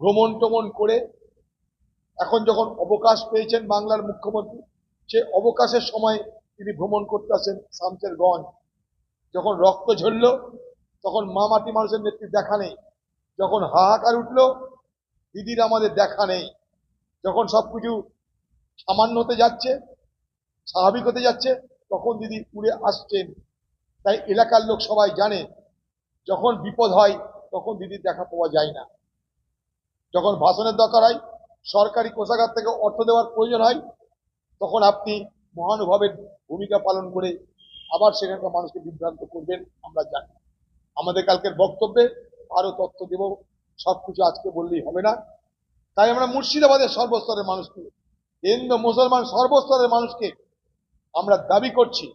ভ্রমণ টমন করে এখন যখন অবকাশ পেয়েছেন বাংলার মুখ্যমন্ত্রী, সে অবকাশের সময় তিনি ভ্রমণ করতে আসেন শামচেরগঞ্জ যখন রক্ত ঝরল, তখন মা মাটি মানুষের নেত্রী দেখা নেই। যখন হাহাকার উঠল, দিদির আমাদের দেখা নেই। যখন সব কিছু সামান্য হতে যাচ্ছে, স্বাভাবিক হতে যাচ্ছে, তখন দিদি উড়ে আসছেন। তাই এলাকার লোক সবাই জানে, যখন বিপদ হয়, তখন দিদির দেখা পাওয়া যায় না। যখন ভাষণের দরকার হয়, সরকারি কোষাগার থেকে অর্থ দেওয়ার প্রয়োজন হয়, তখন আপনি মহানুভাবের ভূমিকা পালন করে আবার সেখানকার মানুষকে বিভ্রান্ত করবেন, আমরা জানি। আমাদের কালকের বক্তব্যে আরও তথ্য দেব সব কিছু আজকে বললেই হবে না। তাই আমরা মুর্শিদাবাদের সর্বস্তরের মানুষকে, হিন্দু, মুসলমান সর্বস্তরের মানুষকে আমরা দাবি করছি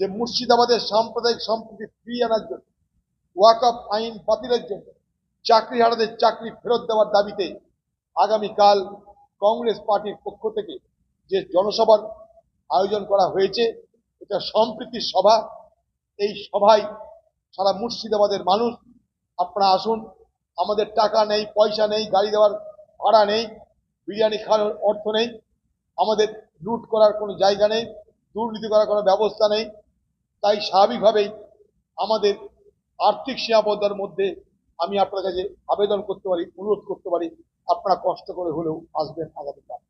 যে মুর্শিদাবাদের সাম্প্রদায়িক সম্প্রীতি ফিরিয়ে আনার জন্য ওয়াকআপ আইন বাতিলের জন্য চাকরিহারাদের চাকরি ফেরত দেওয়ার দাবিতে আগামীকাল কংগ্রেস পার্টির পক্ষ থেকে যে জনসভার আয়োজন করা হয়েছে, এটা সম্প্রীতির সভা। এই সভায় সারা মুর্শিদাবাদের মানুষ, আপনারা আসুন, আমাদের টাকা নেই, পয়সা নেই, গাড়ি দেওয়ার ভাড়া নেই, বিরিয়ানি খাওয়ার অর্থ নেই, আমাদের লুট করার কোনো জায়গা নেই, দুর্নীতি করার কোনো ব্যবস্থা নেই। তাই স্বাভাবিকভাবেই আমাদের আর্থিক সীমাবদ্ধতার মধ্যে আমি আপনার কাছে আবেদন করতে পারি, অনুরোধ করতে পারি, আপনারা কষ্ট করে হলেও আসবেন আগামীকাল।